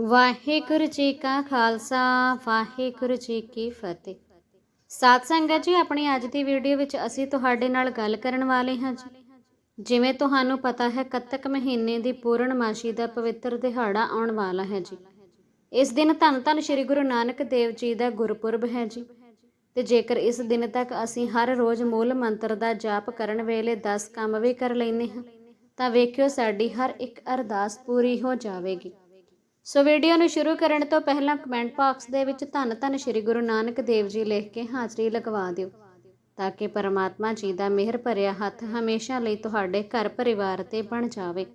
ਵਾਹਿਗੁਰੂ ਜੀ ਕਾ ਖਾਲਸਾ, ਵਾਹਿਗੁਰੂ ਜੀ ਕੀ ਫਤਿਹ। ਸਾਧ ਸੰਗਤ ਜੀ, ਆਪਣੀ ਅੱਜ ਦੀ ਵੀਡੀਓ ਵਿੱਚ ਅਸੀਂ ਤੁਹਾਡੇ ਨਾਲ ਗੱਲ ਕਰਨ ਵਾਲੇ ਹਾਂ ਜੀ। ਜਿਵੇਂ ਤੁਹਾਨੂੰ ਪਤਾ ਹੈ, ਕੱਤਕ ਮਹੀਨੇ ਦੀ ਪੂਰਨਮਾਸ਼ੀ ਦਾ ਪਵਿੱਤਰ ਦਿਹਾੜਾ ਆਉਣ ਵਾਲਾ ਹੈ ਜੀ। ਇਸ ਦਿਨ ਧੰਨ ਧੰਨ ਸ੍ਰੀ ਗੁਰੂ ਨਾਨਕ ਦੇਵ ਜੀ ਦਾ ਗੁਰਪੁਰਬ ਹੈ ਜੀ। ਤੇ ਜੇਕਰ ਇਸ ਦਿਨ ਤੱਕ ਅਸੀਂ ਹਰ ਰੋਜ਼ ਮੂਲ ਮੰਤਰ ਦਾ ਜਾਪ ਕਰਨ ਵੇਲੇ 10 ਕੰਮ ਵੀ ਕਰ ਲੈਨੇ ਹਾਂ, ਤਾਂ ਵੇਖਿਓ ਸਾਡੀ ਹਰ ਇੱਕ ਅਰਦਾਸ ਪੂਰੀ ਹੋ ਜਾਵੇਗੀ। ਸੋ ਵੀਡੀਓ ਨੂੰ ਸ਼ੁਰੂ ਕਰਨ ਤੋਂ ਪਹਿਲਾਂ ਕਮੈਂਟ ਬਾਕਸ ਦੇ ਵਿੱਚ ਧੰਨ ਧੰਨ ਸ੍ਰੀ ਗੁਰੂ ਨਾਨਕ ਦੇਵ ਜੀ ਲਿਖ ਕੇ ਹਾਜ਼ਰੀ ਲਗਵਾ ਦਿਓ, ਤਾਂ ਕਿ ਪਰਮਾਤਮਾ ਜੀ ਦਾ ਮਿਹਰ ਭਰਿਆ ਹੱਥ ਹਮੇਸ਼ਾ ਲਈ ਤੁਹਾਡੇ ਘਰ ਪਰਿਵਾਰ ਤੇ ਬਣ ਜਾਵੇ।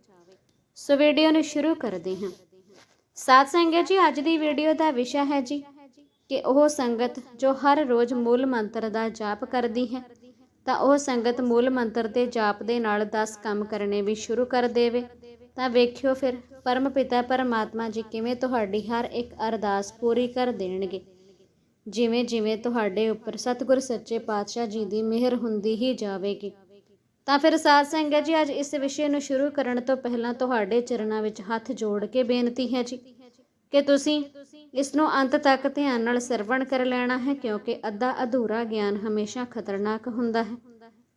ਸੋ ਵੀਡੀਓ ਨੂੰ ਸ਼ੁਰੂ ਕਰਦੇ ਹਾਂ। ਸਾਧ ਸੰਗਤ ਜੀ, ਅੱਜ ਦੀ ਵੀਡੀਓ ਦਾ ਵਿਸ਼ਾ ਹੈ ਜੀ ਕਿ ਉਹ ਸੰਗਤ ਜੋ ਹਰ ਰੋਜ਼ ਮੂਲ ਮੰਤਰ ਦਾ ਜਾਪ ਕਰਦੀ ਹੈ, ਤਾਂ ਉਹ ਸੰਗਤ ਮੂਲ ਮੰਤਰ ਦੇ ਜਾਪ ਦੇ ਨਾਲ 10 ਕੰਮ ਕਰਨੇ ਵੀ ਸ਼ੁਰੂ ਕਰ ਦੇਵੇ। ਤਾਂ ਵੇਖਿਓ ਫਿਰ ਪਰਮ ਪਿਤਾ ਪਰਮਾਤਮਾ ਜੀ ਕਿਵੇਂ ਤੁਹਾਡੀ ਹਰ ਇੱਕ ਅਰਦਾਸ ਪੂਰੀ ਕਰ ਦੇਣਗੇ? ਜਿਵੇਂ ਜਿਵੇਂ ਤੁਹਾਡੇ ਉੱਪਰ ਸਤਿਗੁਰ ਸੱਚੇ ਪਾਤਸ਼ਾਹ ਜੀ ਦੀ ਮਿਹਰ ਹੁੰਦੀ ਹੀ ਜਾਵੇਗੀ। ਤਾਂ ਫਿਰ ਸਾਧ ਸੰਗਤ ਜੀ, ਅੱਜ ਇਸ ਵਿਸ਼ੇ ਨੂੰ ਸ਼ੁਰੂ ਕਰਨ ਤੋਂ ਪਹਿਲਾਂ ਤੁਹਾਡੇ ਚਰਨਾਂ ਵਿੱਚ ਹੱਥ ਜੋੜ ਕੇ ਬੇਨਤੀ ਹੈ ਜੀ ਕਿ ਤੁਸੀਂ ਇਸ ਨੂੰ ਅੰਤ ਤੱਕ ਧਿਆਨ ਨਾਲ ਸਰਵਣ ਕਰ ਲੈਣਾ ਹੈ, ਕਿਉਂਕਿ ਅੱਧਾ ਅਧੂਰਾ ਗਿਆਨ ਹਮੇਸ਼ਾ ਖਤਰਨਾਕ ਹੁੰਦਾ ਹੈ।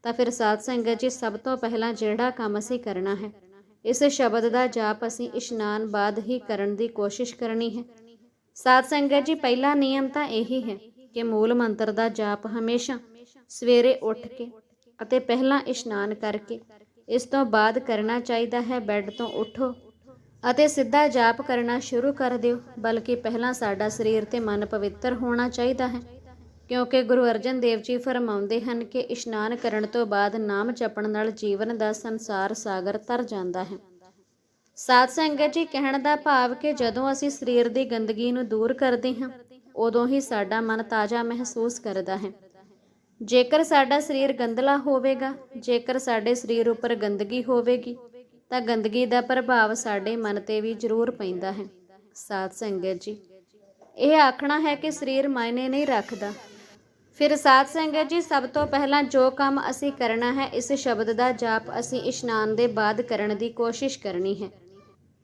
ਤਾਂ ਫਿਰ ਸਾਧ ਸੰਗਤ ਜੀ, ਸਭ ਤੋਂ ਪਹਿਲਾਂ ਜਿਹੜਾ ਕੰਮ ਅਸੀਂ ਕਰਨਾ ਹੈ ਇਸ ਸ਼ਬਦ ਦਾ ਜਾਪ ਅਸੀਂ ਇਸ਼ਨਾਨ ਬਾਅਦ ਹੀ ਕਰਨ ਦੀ ਕੋਸ਼ਿਸ਼ ਕਰਨੀ ਹੈ। ਸਾਧ ਸੰਗਤ ਜੀ, ਪਹਿਲਾ ਨਿਯਮ ਤਾਂ ਇਹੀ ਹੈ ਕਿ ਮੂਲ ਮੰਤਰ ਦਾ ਜਾਪ ਹਮੇਸ਼ਾ ਸਵੇਰੇ ਉੱਠ ਕੇ ਅਤੇ ਪਹਿਲਾਂ ਇਸ਼ਨਾਨ ਕਰਕੇ ਇਸ ਤੋਂ ਬਾਅਦ ਕਰਨਾ ਚਾਹੀਦਾ ਹੈ, ਬੈੱਡ ਤੋਂ ਉੱਠੋ ਅਤੇ ਸਿੱਧਾ ਜਾਪ ਕਰਨਾ ਸ਼ੁਰੂ ਕਰ ਦਿਓ, ਬਲਕਿ ਪਹਿਲਾਂ ਸਾਡਾ ਸਰੀਰ ਤੇ ਮਨ ਪਵਿੱਤਰ ਹੋਣਾ ਚਾਹੀਦਾ ਹੈ। ਕਿਉਂਕਿ ਗੁਰੂ ਅਰਜਨ ਦੇਵ ਜੀ ਫਰਮਾਉਂਦੇ ਹਨ ਕਿ ਇਸ਼ਨਾਨ ਕਰਨ ਤੋਂ ਬਾਅਦ ਨਾਮ ਜਪਣ ਨਾਲ ਜੀਵਨ ਦਾ ਸੰਸਾਰ ਸਾਗਰ ਤਰ ਜਾਂਦਾ ਹੈ। ਸਾਧ ਸੰਗਤ ਜੀ ਕਹਿਣ ਦਾ ਭਾਵ ਕਿ ਜਦੋਂ ਅਸੀਂ ਸਰੀਰ ਦੀ ਗੰਦਗੀ ਨੂੰ ਦੂਰ ਕਰਦੇ ਹਾਂ, ਉਦੋਂ ਹੀ ਸਾਡਾ ਮਨ ਤਾਜ਼ਾ ਮਹਿਸੂਸ ਕਰਦਾ ਹੈ। ਜੇਕਰ ਸਾਡਾ ਸਰੀਰ ਗੰਦਲਾ ਹੋਵੇਗਾ, ਜੇਕਰ ਸਾਡੇ ਸਰੀਰ ਉੱਪਰ ਗੰਦਗੀ ਹੋਵੇਗੀ, ਤਾਂ ਗੰਦਗੀ ਦਾ ਪ੍ਰਭਾਵ ਸਾਡੇ ਮਨ ਤੇ ਵੀ ਜ਼ਰੂਰ ਪੈਂਦਾ ਹੈ। ਸਾਧ ਸੰਗਤ ਜੀ, ਇਹ ਆਖਣਾ ਹੈ ਕਿ ਸਰੀਰ ਮਾਇਨੇ ਨਹੀਂ ਰੱਖਦਾ। ਫਿਰ ਸਾਧ ਸੰਗਤ ਜੀ, ਸਭ ਤੋਂ ਪਹਿਲਾਂ ਜੋ ਕੰਮ ਅਸੀਂ ਕਰਨਾ ਹੈ, ਇਸ ਸ਼ਬਦ ਦਾ ਜਾਪ ਅਸੀਂ ਇਸ਼ਨਾਨ ਦੇ ਬਾਅਦ ਕਰਨ ਦੀ ਕੋਸ਼ਿਸ਼ ਕਰਨੀ ਹੈ।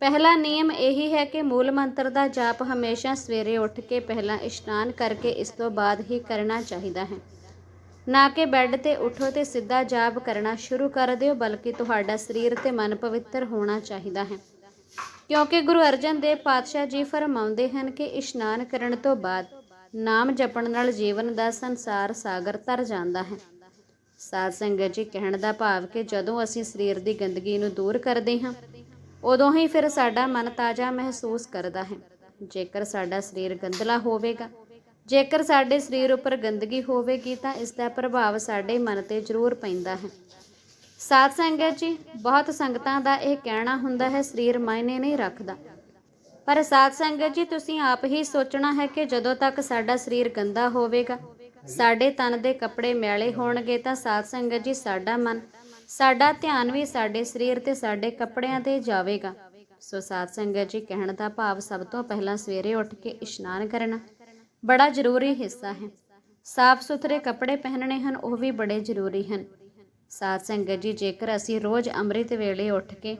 ਪਹਿਲਾ ਨਿਯਮ ਇਹੀ ਹੈ ਕਿ ਮੂਲ ਮੰਤਰ ਦਾ ਜਾਪ ਹਮੇਸ਼ਾ ਸਵੇਰੇ ਉੱਠ ਕੇ ਪਹਿਲਾਂ ਇਸ਼ਨਾਨ ਕਰਕੇ ਇਸ ਤੋਂ ਬਾਅਦ ਹੀ ਕਰਨਾ ਚਾਹੀਦਾ ਹੈ। ਨਾ ਕਿ ਬੈੱਡ ਤੇ ਉਠੋ ਤੇ ਸਿੱਧਾ ਜਾਪ ਕਰਨਾ ਸ਼ੁਰੂ ਕਰ ਦਿਓ, ਬਲਕਿ ਤੁਹਾਡਾ ਸਰੀਰ ਤੇ ਮਨ ਪਵਿੱਤਰ ਹੋਣਾ ਚਾਹੀਦਾ ਹੈ। ਕਿਉਂਕਿ ਗੁਰੂ ਅਰਜਨ ਦੇਵ ਪਾਤਸ਼ਾਹ ਜੀ ਫਰਮਾਉਂਦੇ ਹਨ ਕਿ ਇਸ਼ਨਾਨ ਕਰਨ ਤੋਂ ਬਾਅਦ ਨਾਮ ਜਪਣ ਨਾਲ ਜੀਵਨ ਦਾ ਸੰਸਾਰ ਸਾਗਰ ਤਰ ਜਾਂਦਾ ਹੈ। ਸਾਧ ਸੰਗਤ ਜੀ, ਕਹਿਣ ਦਾ ਭਾਵ ਕਿ ਜਦੋਂ ਅਸੀਂ ਸਰੀਰ ਦੀ ਗੰਦਗੀ ਨੂੰ ਦੂਰ ਕਰਦੇ ਹਾਂ, ਉਦੋਂ ਹੀ ਫਿਰ ਸਾਡਾ ਮਨ ਤਾਜ਼ਾ ਮਹਿਸੂਸ ਕਰਦਾ ਹੈ। ਜੇਕਰ ਸਾਡਾ ਸਰੀਰ ਗੰਦਲਾ ਹੋਵੇਗਾ, ਜੇਕਰ ਸਾਡੇ ਸਰੀਰ ਉੱਪਰ ਗੰਦਗੀ ਹੋਵੇਗੀ, ਤਾਂ ਇਸ ਦਾ ਪ੍ਰਭਾਵ ਸਾਡੇ ਮਨ ਤੇ ਜ਼ਰੂਰ ਪੈਂਦਾ ਹੈ। ਸਾਧ ਸੰਗਤ ਜੀ, ਬਹੁਤ ਸੰਗਤਾਂ ਦਾ ਇਹ ਕਹਿਣਾ ਹੁੰਦਾ ਹੈ, ਸਰੀਰ ਮਾਇਨੇ ਨਹੀਂ ਰੱਖਦਾ। ਪਰ ਸਾਧ ਸੰਗਤ ਜੀ, ਤੁਸੀਂ ਆਪ ਹੀ ਸੋਚਣਾ ਹੈ ਕਿ ਜਦੋਂ ਤੱਕ ਸਾਡਾ ਸਰੀਰ ਗੰਦਾ ਹੋਵੇਗਾ, ਸਾਡੇ ਤਨ ਦੇ ਕੱਪੜੇ ਮੈਲੇ ਹੋਣਗੇ, ਤਾਂ ਸਾਧ ਸੰਗਤ ਜੀ, ਸਾਡਾ ਮਨ, ਸਾਡਾ ਧਿਆਨ ਵੀ ਸਾਡੇ ਸਰੀਰ ਤੇ ਸਾਡੇ ਕੱਪੜਿਆਂ ਤੇ ਜਾਵੇਗਾ। ਸੋ ਸਾਧ ਸੰਗਤ ਜੀ, ਕਹਿਣ ਦਾ ਭਾਵ ਸਭ ਤੋਂ ਪਹਿਲਾਂ ਸਵੇਰੇ ਉੱਠ ਕੇ ਇਸ਼ਨਾਨ ਕਰਨਾ ਬੜਾ ਜ਼ਰੂਰੀ ਹਿੱਸਾ ਹੈ। ਸਾਫ਼ ਸੁਥਰੇ ਕੱਪੜੇ ਪਹਿਨਣੇ ਹਨ, ਉਹ ਵੀ ਬੜੇ ਜ਼ਰੂਰੀ ਹਨ। ਸਾਧ ਸੰਗਤ ਜੀ, ਜੇਕਰ ਅਸੀਂ ਰੋਜ਼ ਅੰਮ੍ਰਿਤ ਵੇਲੇ ਉੱਠ ਕੇ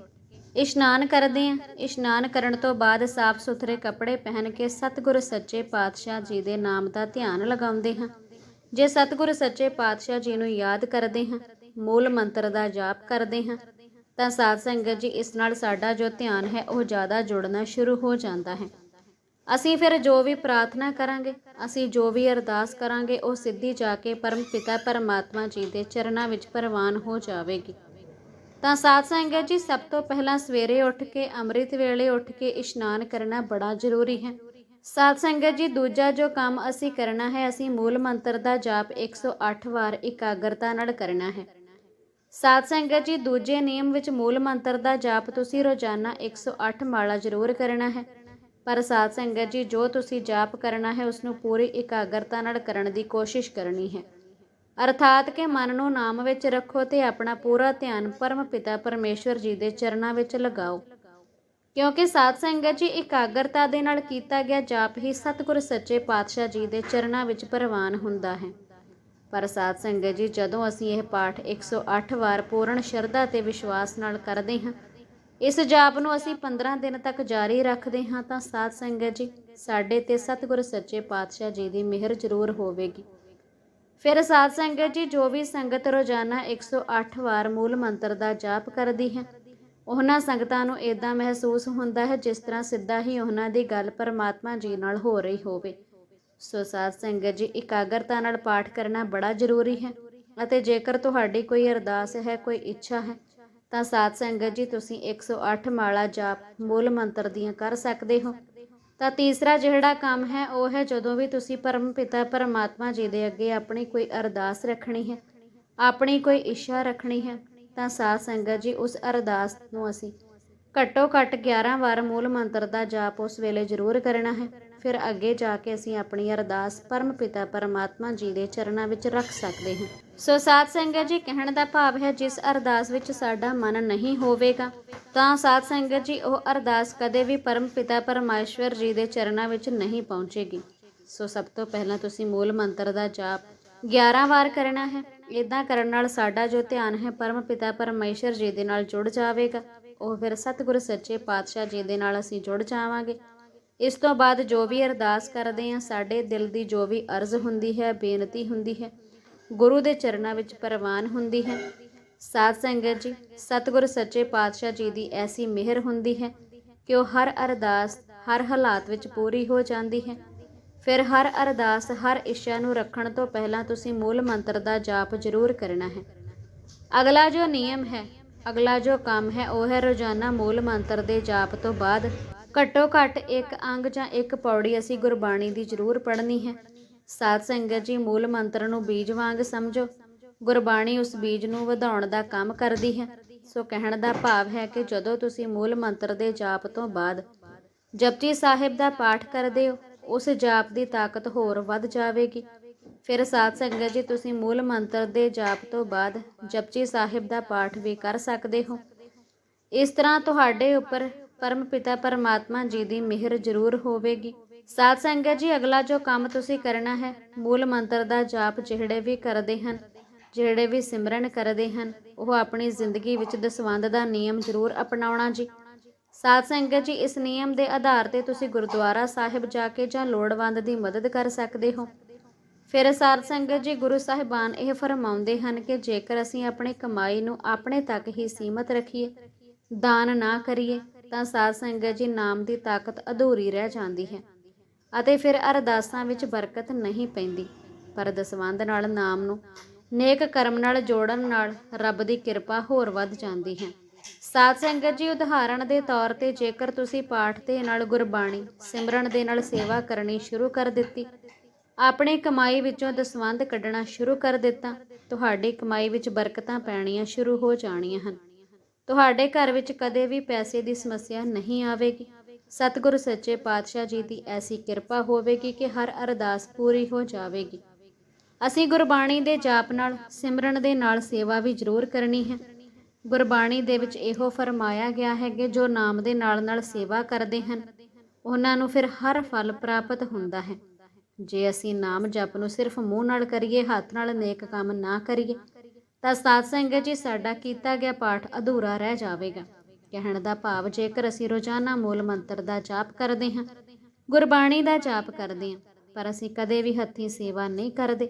ਇਸ਼ਨਾਨ ਕਰਦੇ ਹਾਂ ਇਸ਼ਨਾਨ ਕਰਨ ਤੋਂ ਬਾਅਦ ਸਾਫ਼ ਸੁਥਰੇ ਕੱਪੜੇ ਪਹਿਨ ਕੇ ਸਤਿਗੁਰ ਸੱਚੇ ਪਾਤਸ਼ਾਹ ਜੀ ਦੇ ਨਾਮ ਦਾ ਧਿਆਨ ਲਗਾਉਂਦੇ ਹਾਂ। ਜੇ ਸਤਿਗੁਰ ਸੱਚੇ ਪਾਤਸ਼ਾਹ ਜੀ ਨੂੰ ਯਾਦ ਕਰਦੇ ਹਾਂ, ਮੂਲ ਮੰਤਰ ਦਾ ਜਾਪ ਕਰਦੇ ਹਾਂ, ਤਾਂ ਸਾਧ ਸੰਗਤ ਜੀ ਇਸ ਨਾਲ ਸਾਡਾ ਜੋ ਧਿਆਨ ਹੈ, ਉਹ ਜ਼ਿਆਦਾ ਜੁੜਨਾ ਸ਼ੁਰੂ ਹੋ ਜਾਂਦਾ ਹੈ। ਅਸੀਂ ਫਿਰ ਜੋ ਵੀ ਪ੍ਰਾਰਥਨਾ ਕਰਾਂਗੇ, ਅਸੀਂ ਜੋ ਵੀ ਅਰਦਾਸ ਕਰਾਂਗੇ, ਉਹ ਸਿੱਧੀ ਜਾ ਕੇ ਪਰਮ ਪਿਤਾ ਪਰਮਾਤਮਾ ਜੀ ਦੇ ਚਰਨਾਂ ਵਿੱਚ ਪ੍ਰਵਾਨ ਹੋ ਜਾਵੇਗੀ। ਤਾਂ ਸਾਧ ਸੰਗਤ ਜੀ, ਸਭ ਤੋਂ ਪਹਿਲਾਂ ਸਵੇਰੇ ਉੱਠ ਕੇ, ਅੰਮ੍ਰਿਤ ਵੇਲੇ ਉੱਠ ਕੇ ਇਸ਼ਨਾਨ ਕਰਨਾ ਬੜਾ ਜ਼ਰੂਰੀ ਹੈ। ਸਾਧ ਸੰਗਤ ਜੀ, ਦੂਜਾ ਜੋ ਕੰਮ ਅਸੀਂ ਕਰਨਾ ਹੈ, ਅਸੀਂ ਮੂਲ ਮੰਤਰ ਦਾ ਜਾਪ 108 ਵਾਰ ਇਕਾਗਰਤਾ ਨਾਲ ਕਰਨਾ ਹੈ। ਸਾਧ ਸੰਗਤ ਜੀ, ਦੂਜੇ ਨਿਯਮ ਵਿੱਚ ਮੂਲ ਮੰਤਰ ਦਾ ਜਾਪ ਤੁਸੀਂ ਰੋਜ਼ਾਨਾ 108 ਮਾਲਾ ਜ਼ਰੂਰ ਕਰਨਾ ਹੈ। ਪਰ ਸਾਧ ਸੰਗਤ ਜੀ, ਜੋ ਤੁਸੀਂ ਜਾਪ ਕਰਨਾ ਹੈ ਉਸ ਨੂੰ ਪੂਰੀ ਇਕਾਗਰਤਾ ਨਾਲ ਕਰਨ ਦੀ ਕੋਸ਼ਿਸ਼ ਕਰਨੀ ਹੈ। ਅਰਥਾਤ ਕਿ ਮਨ ਨੂੰ ਨਾਮ ਵਿੱਚ ਰੱਖੋ ਤੇ ਆਪਣਾ ਪੂਰਾ ਧਿਆਨ ਪਰਮ ਪਿਤਾ ਪਰਮੇਸ਼ਵਰ ਜੀ ਦੇ ਚਰਨਾਂ ਵਿੱਚ ਲਗਾਓ। ਕਿਉਂਕਿ ਸਾਧ ਸੰਗਤ ਜੀ ਇਕਾਗਰਤਾ ਦੇ ਨਾਲ ਕੀਤਾ ਗਿਆ ਜਾਪ ਹੀ ਸਤਿਗੁਰ ਸੱਚੇ ਪਾਤਸ਼ਾਹ ਜੀ ਦੇ ਚਰਨਾਂ ਵਿੱਚ ਪ੍ਰਵਾਨ ਹੁੰਦਾ ਹੈ। ਪਰ ਸਾਧ ਸੰਗਤ ਜੀ, ਜਦੋਂ ਅਸੀਂ ਇਹ ਪਾਠ 108 ਵਾਰ ਪੂਰਨ ਸ਼ਰਧਾ ਤੇ ਵਿਸ਼ਵਾਸ ਨਾਲ ਕਰਦੇ ਹਾਂ, ਇਸ ਜਾਪ ਨੂੰ ਅਸੀਂ 15 ਦਿਨ ਤੱਕ ਜਾਰੀ ਰੱਖਦੇ ਹਾਂ, ਤਾਂ ਸਾਧ ਸੰਗਤ ਜੀ ਸਾਡੇ ਤੇ ਸਤਿਗੁਰ ਸੱਚੇ ਪਾਤਸ਼ਾਹ ਜੀ ਦੀ ਮਿਹਰ ਜ਼ਰੂਰ ਹੋਵੇਗੀ। ਫਿਰ ਸਾਧ ਸੰਗਤ ਜੀ, ਜੋ ਵੀ ਸੰਗਤ ਰੋਜ਼ਾਨਾ 108 ਵਾਰ ਮੂਲ ਮੰਤਰ ਦਾ ਜਾਪ ਕਰਦੀ ਹੈ, ਉਹਨਾਂ ਸੰਗਤਾਂ ਨੂੰ ਇਦਾਂ ਮਹਿਸੂਸ ਹੁੰਦਾ ਹੈ ਜਿਸ ਤਰ੍ਹਾਂ ਸਿੱਧਾ ਹੀ ਉਹਨਾਂ ਦੀ ਗੱਲ ਪਰਮਾਤਮਾ ਜੀ ਨਾਲ ਹੋ ਰਹੀ ਹੋਵੇ। ਸੋ ਸਾਧ ਸੰਗਤ ਜੀ, ਇਕਾਗਰਤਾ ਨਾਲ ਪਾਠ ਕਰਨਾ ਬੜਾ ਜ਼ਰੂਰੀ ਹੈ ਅਤੇ ਜੇਕਰ ਤੁਹਾਡੀ ਕੋਈ ਅਰਦਾਸ ਹੈ, ਕੋਈ ਇੱਛਾ ਹੈ, ਤਾਂ ਸਾਧ ਸੰਗਤ ਜੀ, ਤੁਸੀਂ 108 ਮਾਲਾ ਜਾਪ ਮੂਲ ਮੰਤਰ ਦੀਆਂ ਕਰ ਸਕਦੇ ਹੋ। ਤਾਂ ਤੀਸਰਾ ਜਿਹੜਾ ਕੰਮ ਹੈ, ਉਹ ਹੈ ਜਦੋਂ ਵੀ ਤੁਸੀਂ ਪਰਮ ਪਿਤਾ, ਪਰਮਾਤਮਾ ਜੀ ਦੇ ਅੱਗੇ ਆਪਣੀ ਕੋਈ ਅਰਦਾਸ ਰੱਖਣੀ ਹੈ, ਆਪਣੀ ਕੋਈ ਇੱਛਾ ਰੱਖਣੀ ਹੈ, ਤਾਂ ਸਾਧ ਸੰਗਤ ਜੀ ਉਸ ਅਰਦਾਸ ਨੂੰ ਅਸੀਂ ਘੱਟੋ ਘੱਟ 11 ਵਾਰ ਮੂਲ ਮੰਤਰ ਦਾ ਜਾਪ ਉਸ ਵੇਲੇ ਜ਼ਰੂਰ ਕਰਨਾ ਹੈ। ਫਿਰ ਅੱਗੇ ਜਾ ਕੇ ਅਸੀਂ ਆਪਣੀ ਅਰਦਾਸ ਪਰਮ ਪਿਤਾ, ਪਰਮਾਤਮਾ ਜੀ ਦੇ ਚਰਨਾਂ ਵਿੱਚ ਰੱਖ ਸਕਦੇ ਹਾਂ। ਸੋ ਸਾਧ ਸੰਗਤ ਜੀ, ਕਹਿਣ ਦਾ ਭਾਵ ਹੈ ਜਿਸ ਅਰਦਾਸ ਵਿੱਚ ਸਾਡਾ ਮਨ ਨਹੀਂ ਹੋਵੇਗਾ, ਤਾਂ ਸਾਧ ਸੰਗਤ ਜੀ, ਉਹ ਅਰਦਾਸ ਕਦੇ ਵੀ ਪਰਮ ਪਿਤਾ ਪਰਮਾਸ਼ਵਰ ਜੀ ਦੇ ਚਰਨਾਂ ਵਿੱਚ ਨਹੀਂ ਪਹੁੰਚੇਗੀ। ਸੋ ਸਭ ਤੋਂ ਪਹਿਲਾਂ ਤੁਸੀਂ ਮੂਲ ਮੰਤਰ ਦਾ ਜਾਪ 11 ਵਾਰ ਕਰਨਾ ਹੈ। ਇਦਾਂ ਕਰਨ ਨਾਲ ਸਾਡਾ ਜੋ ਧਿਆਨ ਹੈ ਪਰਮ ਪਿਤਾ ਪਰਮੇਸ਼ਰ ਜੀ ਦੇ ਨਾਲ ਜੁੜ ਜਾਵੇਗਾ। ਉਹ ਫਿਰ ਸਤਿਗੁਰ ਸੱਚੇ ਪਾਤਸ਼ਾਹ ਜੀ ਦੇ ਨਾਲ ਅਸੀਂ ਜੁੜ ਜਾਵਾਂਗੇ। ਇਸ ਤੋਂ ਬਾਅਦ ਜੋ ਵੀ ਅਰਦਾਸ ਕਰਦੇ ਹਾਂ, ਸਾਡੇ ਦਿਲ ਦੀ ਜੋ ਵੀ ਅਰਜ਼ ਹੁੰਦੀ ਹੈ, ਬੇਨਤੀ ਹੁੰਦੀ ਹੈ ਗੁਰੂ ਦੇ ਚਰਨਾਂ ਵਿੱਚ ਪ੍ਰਵਾਨ ਹੁੰਦੀ ਹੈ। ਸਾਧ ਸੰਗਤ ਜੀ, ਸਤਿਗੁਰ ਸੱਚੇ ਪਾਤਸ਼ਾਹ ਜੀ ਦੀ ਐਸੀ ਮਿਹਰ ਹੁੰਦੀ ਹੈ ਕਿ ਉਹ ਹਰ ਅਰਦਾਸ, ਹਰ ਹਾਲਾਤ ਵਿੱਚ ਪੂਰੀ ਹੋ ਜਾਂਦੀ ਹੈ। ਫਿਰ ਹਰ ਅਰਦਾਸ, ਹਰ ਇੱਛਾ ਨੂੰ ਰੱਖਣ ਤੋਂ ਪਹਿਲਾਂ ਤੁਸੀਂ ਮੂਲ ਮੰਤਰ ਦਾ ਜਾਪ ਜ਼ਰੂਰ ਕਰਨਾ ਹੈ। ਅਗਲਾ ਜੋ ਨਿਯਮ ਹੈ, ਅਗਲਾ ਜੋ ਕੰਮ ਹੈ, ਉਹ ਹੈ ਰੋਜ਼ਾਨਾ ਮੂਲ ਮੰਤਰ ਦੇ ਜਾਪ ਤੋਂ ਬਾਅਦ ਘੱਟੋ ਘੱਟ ਇੱਕ ਅੰਗ ਜਾਂ ਇੱਕ ਪੌੜੀ ਅਸੀਂ ਗੁਰਬਾਣੀ ਦੀ ਜ਼ਰੂਰ ਪੜ੍ਹਨੀ ਹੈ। ਸਾਧ ਸੰਗਤ ਜੀ ਮੂਲ ਮੰਤਰ ਨੂੰ ਬੀਜ ਵਾਂਗ ਸਮਝੋ। ਗੁਰਬਾਣੀ ਉਸ ਬੀਜ ਨੂੰ ਵਧਾਉਣ ਦਾ ਕੰਮ ਕਰਦੀ ਹੈ। ਸੋ ਕਹਿਣ ਦਾ ਭਾਵ ਹੈ ਕਿ ਜਦੋਂ ਤੁਸੀਂ ਮੂਲ ਮੰਤਰ ਦੇ ਜਾਪ ਤੋਂ ਬਾਅਦ ਜਪਜੀ ਸਾਹਿਬ ਦਾ ਪਾਠ ਕਰਦੇ ਹੋ, ਉਸ ਜਾਪ ਦੀ ਤਾਕਤ ਹੋਰ ਵੱਧ ਜਾਵੇਗੀ। ਫਿਰ ਸਾਧ ਸੰਗਤ ਜੀ, ਤੁਸੀਂ ਮੂਲ ਮੰਤਰ ਦੇ ਜਾਪ ਤੋਂ ਬਾਅਦ ਜਪਜੀ ਸਾਹਿਬ ਦਾ ਪਾਠ ਵੀ ਕਰ ਸਕਦੇ ਹੋ। ਇਸ ਤਰ੍ਹਾਂ ਤੁਹਾਡੇ ਉੱਪਰ ਪਰਮ ਪਿਤਾ ਪਰਮਾਤਮਾ ਜੀ ਦੀ ਮਿਹਰ ਜ਼ਰੂਰ ਹੋਵੇਗੀ। ਸਾਧ ਸੰਗਤ ਜੀ, ਅਗਲਾ ਜੋ ਕੰਮ ਤੁਸੀਂ ਕਰਨਾ ਹੈ, ਮੂਲ ਮੰਤਰ ਦਾ ਜਾਪ ਜਿਹੜੇ ਵੀ ਕਰਦੇ ਹਨ, ਜਿਹੜੇ ਵੀ ਸਿਮਰਨ ਕਰਦੇ ਹਨ, ਉਹ ਆਪਣੀ ਜ਼ਿੰਦਗੀ ਵਿੱਚ ਦਸਵੰਦ ਦਾ ਨਿਯਮ ਜ਼ਰੂਰ ਅਪਣਾਉਣਾ ਜੀ। ਸਾਧ ਸੰਗਤ ਜੀ, ਇਸ ਨਿਯਮ ਦੇ ਆਧਾਰ ਤੇ ਤੁਸੀਂ ਗੁਰਦੁਆਰਾ ਸਾਹਿਬ ਜਾ ਕੇ ਜਾਂ ਲੋੜਵੰਦ ਦੀ ਮਦਦ ਕਰ ਸਕਦੇ ਹੋ। ਫਿਰ ਸਾਧ ਸੰਗਤ ਜੀ, ਗੁਰੂ ਸਾਹਿਬਾਨ ਇਹ ਫਰਮਾਉਂਦੇ ਹਨ ਕਿ ਜੇਕਰ ਅਸੀਂ ਆਪਣੀ ਕਮਾਈ ਨੂੰ ਆਪਣੇ ਤੱਕ ਹੀ ਸੀਮਤ ਰੱਖੀਏ, ਦਾਨ ਨਾ ਕਰੀਏ, ਤਾਂ ਸਾਧ ਸੰਗਤ ਜੀ ਨਾਮ ਦੀ ਤਾਕਤ ਅਧੂਰੀ ਰਹਿ ਜਾਂਦੀ ਹੈ। ਅਤੇ ਫਿਰ ਅਰਦਾਸਾਂ ਵਿੱਚ ਬਰਕਤ ਨਹੀਂ ਪੈਂਦੀ। ਪਰ ਦਸਵੰਦ ਨਾਲ ਨਾਮ ਨੂੰ, ਨੇਕ ਕਰਮ ਨਾਲ ਜੋੜਨ ਨਾਲ ਰੱਬ ਦੀ ਕਿਰਪਾ ਹੋਰ ਵੱਧ ਜਾਂਦੀ ਹੈ। ਸਾਧ ਸੰਗਤ ਜੀ, ਉਦਾਹਰਣ ਦੇ ਤੌਰ ਤੇ ਜੇਕਰ ਤੁਸੀਂ ਪਾਠ ਦੇ ਨਾਲ ਗੁਰਬਾਣੀ, ਸਿਮਰਨ ਦੇ ਨਾਲ ਸੇਵਾ ਕਰਨੀ ਸ਼ੁਰੂ ਕਰ ਦਿੱਤੀ, ਆਪਣੀ ਕਮਾਈ ਵਿੱਚੋਂ ਦਸਵੰਧ ਕੱਢਣਾ ਸ਼ੁਰੂ ਕਰ ਦਿੱਤਾ, ਤੁਹਾਡੀ ਕਮਾਈ ਵਿੱਚ ਬਰਕਤਾਂ ਪੈਣੀਆਂ ਸ਼ੁਰੂ ਹੋ ਜਾਣੀਆਂ ਹਨ। ਤੁਹਾਡੇ ਘਰ ਵਿੱਚ ਕਦੇ ਵੀ ਪੈਸੇ ਦੀ ਸਮੱਸਿਆ ਨਹੀਂ ਆਵੇਗੀ। ਸਤਿਗੁਰੂ ਸੱਚੇ ਪਾਤਸ਼ਾਹ ਜੀ ਦੀ ਐਸੀ ਕਿਰਪਾ ਹੋਵੇਗੀ ਕਿ ਹਰ ਅਰਦਾਸ ਪੂਰੀ ਹੋ ਜਾਵੇਗੀ। ਅਸੀਂ ਗੁਰਬਾਣੀ ਦੇ ਜਾਪ ਨਾਲ, ਸਿਮਰਨ ਦੇ ਨਾਲ ਸੇਵਾ ਵੀ ਜ਼ਰੂਰ ਕਰਨੀ ਹੈ। ਗੁਰਬਾਣੀ ਦੇ ਵਿੱਚ ਇਹੋ ਫਰਮਾਇਆ ਗਿਆ ਹੈ ਕਿ ਜੋ ਨਾਮ ਦੇ ਨਾਲ ਨਾਲ ਸੇਵਾ ਕਰਦੇ ਹਨ, ਉਹਨਾਂ ਨੂੰ ਫਿਰ ਹਰ ਫਲ ਪ੍ਰਾਪਤ ਹੁੰਦਾ ਹੈ। ਜੇ ਅਸੀਂ ਨਾਮ ਜਪ ਨੂੰ ਸਿਰਫ ਮੂੰਹ ਨਾਲ ਕਰੀਏ, ਹੱਥ ਨਾਲ ਨੇਕ ਕੰਮ ਨਾ ਕਰੀਏ, ਤਾਂ ਸਾਧ ਸੰਗਤ ਜੀ ਸਾਡਾ ਕੀਤਾ ਗਿਆ ਪਾਠ ਅਧੂਰਾ ਰਹਿ ਜਾਵੇਗਾ। ਕਹਿਣ ਦਾ ਭਾਵ, ਜੇਕਰ ਅਸੀਂ ਰੋਜ਼ਾਨਾ ਮੂਲ ਮੰਤਰ ਦਾ ਜਾਪ ਕਰਦੇ ਹਾਂ, ਗੁਰਬਾਣੀ ਦਾ ਜਾਪ ਕਰਦੇ ਹਾਂ, ਪਰ ਅਸੀਂ ਕਦੇ ਵੀ ਹੱਥੀਂ ਸੇਵਾ ਨਹੀਂ ਕਰਦੇ,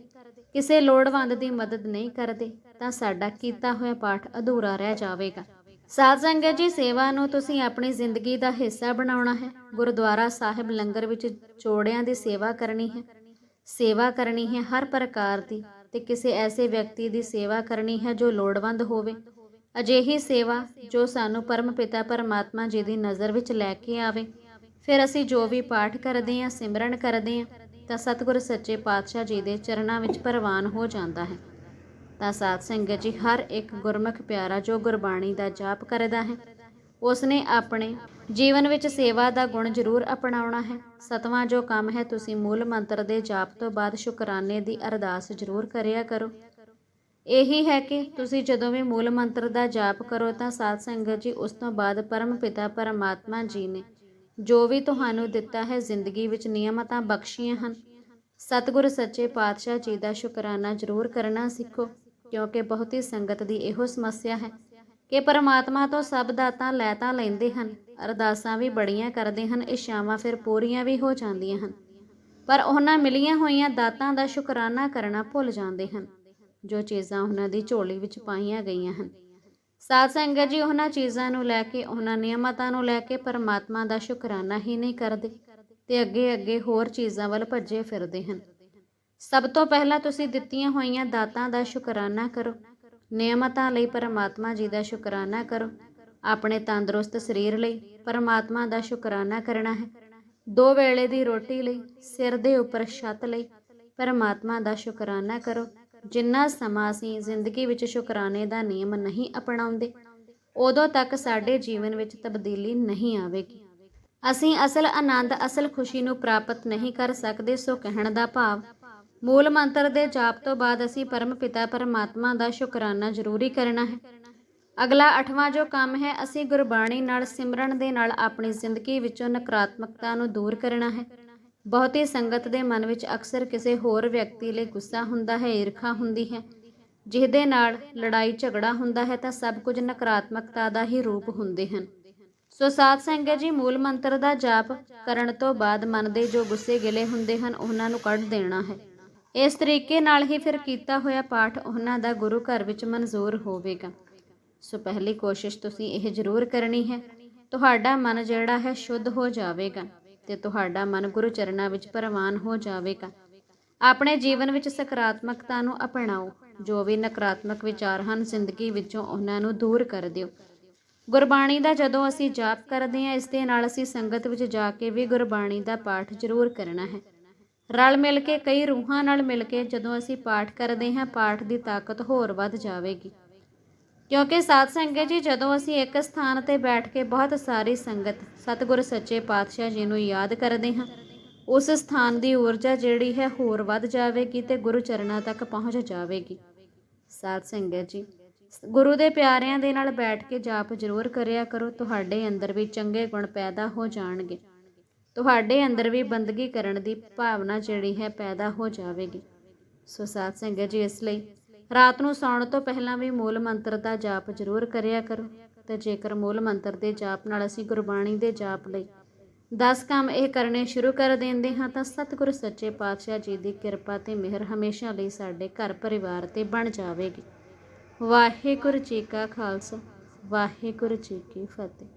ਕਿਸੇ ਲੋੜਵੰਦ ਦੀ ਮਦਦ ਨਹੀਂ ਕਰਦੇ, ਤਾਂ ਸਾਡਾ ਕੀਤਾ ਹੋਇਆ ਪਾਠ ਅਧੂਰਾ ਰਹਿ ਜਾਵੇਗਾ। ਸਾਧ ਸੰਗਤ ਜੀ, ਸੇਵਾ ਨੂੰ ਤੁਸੀਂ ਆਪਣੀ ਜ਼ਿੰਦਗੀ ਦਾ ਹਿੱਸਾ ਬਣਾਉਣਾ ਹੈ। ਗੁਰਦੁਆਰਾ ਸਾਹਿਬ ਲੰਗਰ ਵਿੱਚ ਜੋੜਿਆਂ ਦੀ ਸੇਵਾ ਕਰਨੀ ਹੈ। ਸੇਵਾ ਕਰਨੀ ਹੈ ਹਰ ਪ੍ਰਕਾਰ ਦੀ ਤੇ ਕਿਸੇ ਐਸੇ ਵਿਅਕਤੀ ਦੀ ਸੇਵਾ ਕਰਨੀ ਹੈ ਜੋ ਲੋੜਵੰਦ ਹੋਵੇ। ਅਜਿਹੀ ਸੇਵਾ ਜੋ ਸਾਨੂੰ ਪਰਮ ਪਿਤਾ ਪਰਮਾਤਮਾ ਜੀ ਦੀ ਨਜ਼ਰ ਵਿੱਚ ਲੈ ਕੇ ਆਵੇ। ਫਿਰ ਅਸੀਂ ਜੋ ਵੀ ਪਾਠ ਕਰਦੇ ਹਾਂ, ਸਿਮਰਨ ਕਰਦੇ ਹਾਂ, ਤਾਂ ਸਤਿਗੁਰ ਸੱਚੇ ਪਾਤਸ਼ਾਹ ਜੀ ਦੇ ਚਰਨਾਂ ਵਿੱਚ ਪ੍ਰਵਾਨ ਹੋ ਜਾਂਦਾ ਹੈ। ਤਾਂ ਸਾਧ ਸੰਗਤ ਜੀ, ਹਰ ਇੱਕ ਗੁਰਮੁਖ ਪਿਆਰਾ ਜੋ ਗੁਰਬਾਣੀ ਦਾ ਜਾਪ ਕਰਦਾ ਹੈ, ਉਸਨੇ ਆਪਣੇ ਜੀਵਨ ਵਿੱਚ ਸੇਵਾ ਦਾ ਗੁਣ ਜ਼ਰੂਰ ਅਪਣਾਉਣਾ ਹੈ। ਸਤਵਾਂ ਜੋ ਕੰਮ ਹੈ, ਤੁਸੀਂ ਮੂਲ ਮੰਤਰ ਦੇ ਜਾਪ ਤੋਂ ਬਾਅਦ ਸ਼ੁਕਰਾਨੇ ਦੀ ਅਰਦਾਸ ਜ਼ਰੂਰ ਕਰਿਆ ਕਰੋ। ਇਹੀ ਹੈ ਕਿ ਤੁਸੀਂ ਜਦੋਂ ਵੀ ਮੂਲ ਮੰਤਰ ਦਾ ਜਾਪ ਕਰੋ ਤਾਂ ਸਾਧ ਸੰਗਤ ਜੀ, ਉਸ ਤੋਂ ਬਾਅਦ ਪਰਮ ਪਿਤਾ ਪਰਮਾਤਮਾ ਜੀ ਨੇ ਜੋ ਵੀ ਤੁਹਾਨੂੰ ਦਿੱਤਾ ਹੈ ਜ਼ਿੰਦਗੀ ਵਿੱਚ ਨਿਯਮਤਾਂ ਬਖਸ਼ੀਆਂ ਹਨ। ਸਤਿਗੁਰ ਸੱਚੇ ਪਾਤਸ਼ਾਹ ਜੀ ਦਾ ਸ਼ੁਕਰਾਨਾ ਜ਼ਰੂਰ ਕਰਨਾ ਸਿੱਖੋ, ਕਿਉਂਕਿ ਬਹੁਤੀ ਸੰਗਤ ਦੀ ਇਹੋ ਸਮੱਸਿਆ ਹੈ ਕਿ ਪਰਮਾਤਮਾ ਤੋਂ ਸਭ ਦਾਤਾਂ ਲੈ ਤਾਂ ਲੈਂਦੇ ਹਨ, ਅਰਦਾਸਾਂ ਵੀ ਬੜੀਆਂ ਕਰਦੇ ਹਨ ਇਸ਼ਾਵਾਂ ਫਿਰ ਪੂਰੀਆਂ ਵੀ ਹੋ ਜਾਂਦੀਆਂ ਹਨ। ਪਰ ਉਹਨਾਂ ਮਿਲੀਆਂ ਹੋਈਆਂ ਦਾਤਾਂ ਦਾ ਸ਼ੁਕਰਾਨਾ ਕਰਨਾ ਭੁੱਲ ਜਾਂਦੇ ਹਨ। ਜੋ ਚੀਜ਼ਾਂ ਉਹਨਾਂ ਦੀ ਝੋਲੀ ਵਿੱਚ ਪਾਈਆਂ ਗਈਆਂ ਹਨ। ਸਾਧ ਸੰਗਤ ਜੀ, ਉਹਨਾਂ ਚੀਜ਼ਾਂ ਨੂੰ ਲੈ ਕੇ, ਉਹਨਾਂ ਨਿਯਮਤਾਂ ਨੂੰ ਲੈ ਕੇ ਪਰਮਾਤਮਾ ਦਾ ਸ਼ੁਕਰਾਨਾ ਹੀ ਨਹੀਂ ਕਰਦੇ ਤੇ ਅੱਗੇ ਅੱਗੇ ਹੋਰ ਚੀਜ਼ਾਂ ਵੱਲ ਭੱਜੇ ਫਿਰਦੇ ਹਨ। ਸਭ ਤੋਂ ਪਹਿਲਾਂ ਤੁਸੀਂ ਦਿੱਤੀਆਂ ਹੋਈਆਂ ਦਾਤਾਂ ਦਾ ਸ਼ੁਕਰਾਨਾ ਕਰੋ। ਨਿਯਮਤਾਂ ਲਈ ਪਰਮਾਤਮਾ ਜੀ ਦਾ ਸ਼ੁਕਰਾਨਾ ਕਰੋ। ਆਪਣੇ ਤੰਦਰੁਸਤ ਸਰੀਰ ਲਈ ਪਰਮਾਤਮਾ ਦਾ ਸ਼ੁਕਰਾਨਾ ਕਰਨਾ ਹੈ। ਦੋ ਵੇਲੇ ਦੀ ਰੋਟੀ ਲਈ, ਸਿਰ ਦੇ ਉੱਪਰ ਛੱਤ ਲਈ ਪਰਮਾਤਮਾ ਦਾ ਸ਼ੁਕਰਾਨਾ ਕਰੋ। ਜਿੰਨਾ ਸਮਾਂ ਅਸੀਂ ਜ਼ਿੰਦਗੀ ਵਿੱਚ ਸ਼ੁਕਰਾਨੇ ਦਾ ਨਿਯਮ ਨਹੀਂ ਅਪਣਾਉਂਦੇ, ਉਦੋਂ ਤੱਕ ਸਾਡੇ ਜੀਵਨ ਵਿੱਚ ਤਬਦੀਲੀ ਨਹੀਂ ਆਵੇਗੀ। ਅਸੀਂ ਅਸਲ ਆਨੰਦ, ਅਸਲ ਖੁਸ਼ੀ ਨੂੰ ਪ੍ਰਾਪਤ ਨਹੀਂ ਕਰ ਸਕਦੇ, ਸੋ ਕਹਿਣ ਦਾ ਭਾਵ, ਮੂਲ ਮੰਤਰ ਦੇ ਜਾਪ ਤੋਂ ਬਾਅਦ ਅਸੀਂ ਪਰਮ ਪਿਤਾ ਪਰਮਾਤਮਾ ਦਾ ਸ਼ੁਕਰਾਨਾ ਜ਼ਰੂਰੀ ਕਰਨਾ ਹੈ। ਅਗਲਾ ਅਠਵਾਂ ਜੋ ਕੰਮ ਹੈ, ਅਸੀਂ ਗੁਰਬਾਣੀ ਨਾਲ ਸਿਮਰਨ ਦੇ ਨਾਲ ਆਪਣੀ ਜ਼ਿੰਦਗੀ ਵਿੱਚੋਂ ਨਕਾਰਾਤਮਕਤਾ ਨੂੰ ਦੂਰ ਕਰਨਾ ਹੈ। ਬਹੁਤੀ ਸੰਗਤ ਦੇ ਮਨ ਵਿੱਚ ਅਕਸਰ ਕਿਸੇ ਹੋਰ ਵਿਅਕਤੀ ਲਈ ਗੁੱਸਾ ਹੁੰਦਾ ਹੈ, ਈਰਖਾ ਹੁੰਦੀ ਹੈ। ਜਿਹਦੇ ਨਾਲ ਲੜਾਈ ਝਗੜਾ ਹੁੰਦਾ ਹੈ ਤਾਂ ਸਭ ਕੁਝ ਨਕਾਰਾਤਮਕਤਾ ਦਾ ਹੀ ਰੂਪ ਹੁੰਦੇ ਹਨ। ਸੋ ਸਾਧ ਸੰਗਤ ਜੀ ਮੂਲ ਮੰਤਰ ਦਾ ਜਾਪ ਕਰਨ ਤੋਂ ਬਾਅਦ ਮਨ ਦੇ ਜੋ ਗੁੱਸੇ ਗਿਲੇ ਹੁੰਦੇ ਹਨ, ਉਹਨਾਂ ਨੂੰ ਕੱਢ ਦੇਣਾ ਹੈ। ਇਸ ਤਰੀਕੇ ਨਾਲ ਹੀ ਫਿਰ ਕੀਤਾ ਹੋਇਆ ਪਾਠ ਉਹਨਾਂ ਦਾ ਗੁਰੂ ਘਰ ਵਿੱਚ ਮਨਜ਼ੂਰ ਹੋਵੇਗਾ। ਸੋ ਪਹਿਲੀ ਕੋਸ਼ਿਸ਼ ਤੁਸੀਂ ਇਹ ਜ਼ਰੂਰ ਕਰਨੀ ਹੈ। ਤੁਹਾਡਾ ਮਨ ਜਿਹੜਾ ਹੈ ਸ਼ੁੱਧ ਹੋ ਜਾਵੇਗਾ। ਤੇ ਤੁਹਾਡਾ ਮਨ ਗੁਰੂ ਚਰਨਾਂ ਵਿੱਚ ਪ੍ਰਵਾਨ ਹੋ ਜਾਵੇਗਾ। ਆਪਣੇ ਜੀਵਨ ਵਿੱਚ ਸਕਾਰਾਤਮਕਤਾ ਨੂੰ ਅਪਣਾਓ, ਜੋ ਵੀ ਨਕਾਰਾਤਮਕ ਵਿਚਾਰ ਹਨ ਜ਼ਿੰਦਗੀ ਵਿੱਚੋਂ ਉਹਨਾਂ ਨੂੰ ਦੂਰ ਕਰ ਦਿਓ। ਗੁਰਬਾਣੀ ਦਾ ਜਦੋਂ ਅਸੀਂ ਜਾਪ ਕਰਦੇ ਹਾਂ, ਇਸ ਦੇ ਨਾਲ ਅਸੀਂ ਸੰਗਤ ਵਿੱਚ ਜਾ ਕੇ ਵੀ ਗੁਰਬਾਣੀ ਦਾ ਪਾਠ ਜ਼ਰੂਰ ਕਰਨਾ ਹੈ। ਰਲ ਮਿਲ ਕੇ, ਕਈ ਰੂਹਾਂ ਨਾਲ ਮਿਲ ਕੇ ਜਦੋਂ ਅਸੀਂ ਪਾਠ ਕਰਦੇ ਹਾਂ, ਪਾਠ ਦੀ ਤਾਕਤ ਹੋਰ ਵੱਧ ਜਾਵੇਗੀ। ਕਿਉਂਕਿ ਸਾਧ ਸੰਗਤ ਜੀ, ਜਦੋਂ ਅਸੀਂ ਇੱਕ ਸਥਾਨ ਤੇ ਬੈਠ ਕੇ ਬਹੁਤ ਸਾਰੀ ਸੰਗਤ, ਸਤਿਗੁਰ ਸੱਚੇ ਪਾਤਸ਼ਾਹ ਜੀ ਨੂੰ ਯਾਦ ਕਰਦੇ ਹਾਂ, ਉਸ ਸਥਾਨ ਦੀ ਊਰਜਾ ਜਿਹੜੀ ਹੈ ਹੋਰ ਵੱਧ ਜਾਵੇਗੀ ਤੇ ਗੁਰੂ ਚਰਨਾਂ ਤੱਕ ਪਹੁੰਚ ਜਾਵੇਗੀ। ਸਾਧ ਸੰਗਤ ਜੀ, ਗੁਰੂ ਦੇ ਪਿਆਰਿਆਂ ਦੇ ਨਾਲ ਬੈਠ ਕੇ ਜਾਪ ਜ਼ਰੂਰ ਕਰਿਆ ਕਰੋ, ਤੁਹਾਡੇ ਅੰਦਰ ਵੀ ਚੰਗੇ ਗੁਣ ਪੈਦਾ ਹੋ ਜਾਣਗੇ। ਤੁਹਾਡੇ ਅੰਦਰ ਵੀ ਬੰਦਗੀ ਕਰਨ ਦੀ ਭਾਵਨਾ ਜਿਹੜੀ ਹੈ ਪੈਦਾ ਹੋ ਜਾਵੇਗੀ। ਸੋ ਸਾਧ ਸੰਗਤ ਜੀ, ਇਸ ਲਈ ਰਾਤ ਨੂੰ ਸੌਣ ਤੋਂ ਪਹਿਲਾਂ ਵੀ ਮੂਲ ਮੰਤਰ ਦਾ ਜਾਪ ਜ਼ਰੂਰ ਕਰਿਆ ਕਰੋ ਤੇ ਜੇਕਰ ਮੂਲ ਮੰਤਰ ਦੇ ਜਾਪ ਨਾਲ ਅਸੀਂ ਗੁਰਬਾਣੀ ਦੇ ਜਾਪ ਲਈ 10 ਕੰਮ ਇਹ ਕਰਨੇ ਸ਼ੁਰੂ ਕਰ ਦਿੰਦੇ ਹਾਂ, ਤਾਂ ਸਤਿਗੁਰ ਸੱਚੇ ਪਾਤਸ਼ਾਹ ਜੀ ਦੀ ਕਿਰਪਾ ਤੇ ਮਿਹਰ ਹਮੇਸ਼ਾ ਲਈ ਸਾਡੇ ਘਰ ਪਰਿਵਾਰ ਤੇ ਬਣ ਜਾਵੇਗੀ। ਵਾਹਿਗੁਰੂ ਜੀ ਕਾ ਖਾਲਸਾ, ਵਾਹਿਗੁਰੂ ਜੀ ਕੀ ਫਤਿਹ।